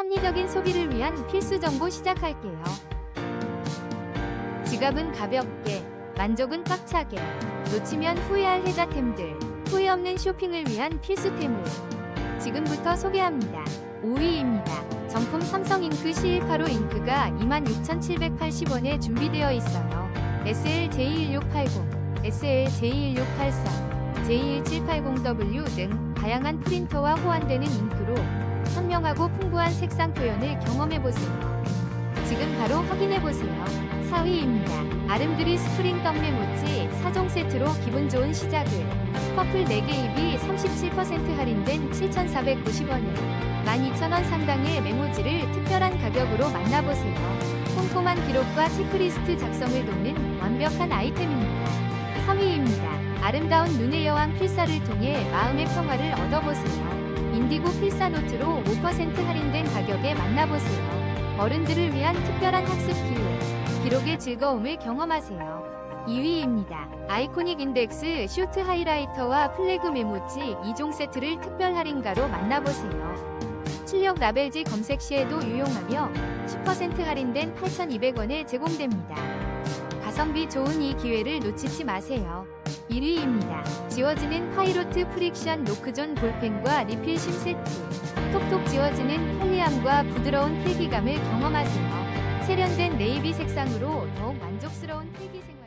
합리적인 소비를 위한 필수 정보 시작할게요. 지갑은 가볍게, 만족은 꽉차게, 놓치면 후회할 혜자템들, 후회 없는 쇼핑을 위한 필수템을 지금부터 소개합니다. 5위입니다. 정품 삼성 잉크 C185 잉크가 26,780원에 준비되어 있어요. SL J1680, SL J1683, J1780W 등 다양한 프린터와 호환되는 잉크로 선명하고 풍부한 색상 표현을 경험해보세요. 지금 바로 확인해보세요. 4위입니다. 아름드리 스프링 떡메 모찌 4종 세트로 기분 좋은 시작을 퍼플 4개 입이 37% 할인된 7,490원에 12,000원 상당의 메모지를 특별한 가격으로 만나보세요. 꼼꼼한 기록과 체크리스트 작성을 돕는 완벽한 아이템입니다. 3위입니다. 아름다운 눈의 여왕 필사를 통해 마음의 평화를 얻어보세요. 인디고 필사 노트로 5% 할인된 가격에 만나보세요. 어른들을 위한 특별한 학습 기회, 기록의 즐거움을 경험하세요. 2위입니다. 아이코닉 인덱스 쇼트 하이라이터와 플래그 메모지 2종 세트를 특별 할인가로 만나보세요. 출력 라벨지 검색 시에도 유용하며 10% 할인된 8,200원에 제공됩니다. 가성비 좋은 이 기회를 놓치지 마세요. 1위입니다. 지워지는 파이로트 프릭션 노크존 볼펜과 리필 심 세트. 톡톡 지워지는 편리함과 부드러운 필기감을 경험하세요. 세련된 네이비 색상으로 더욱 만족스러운 필기 색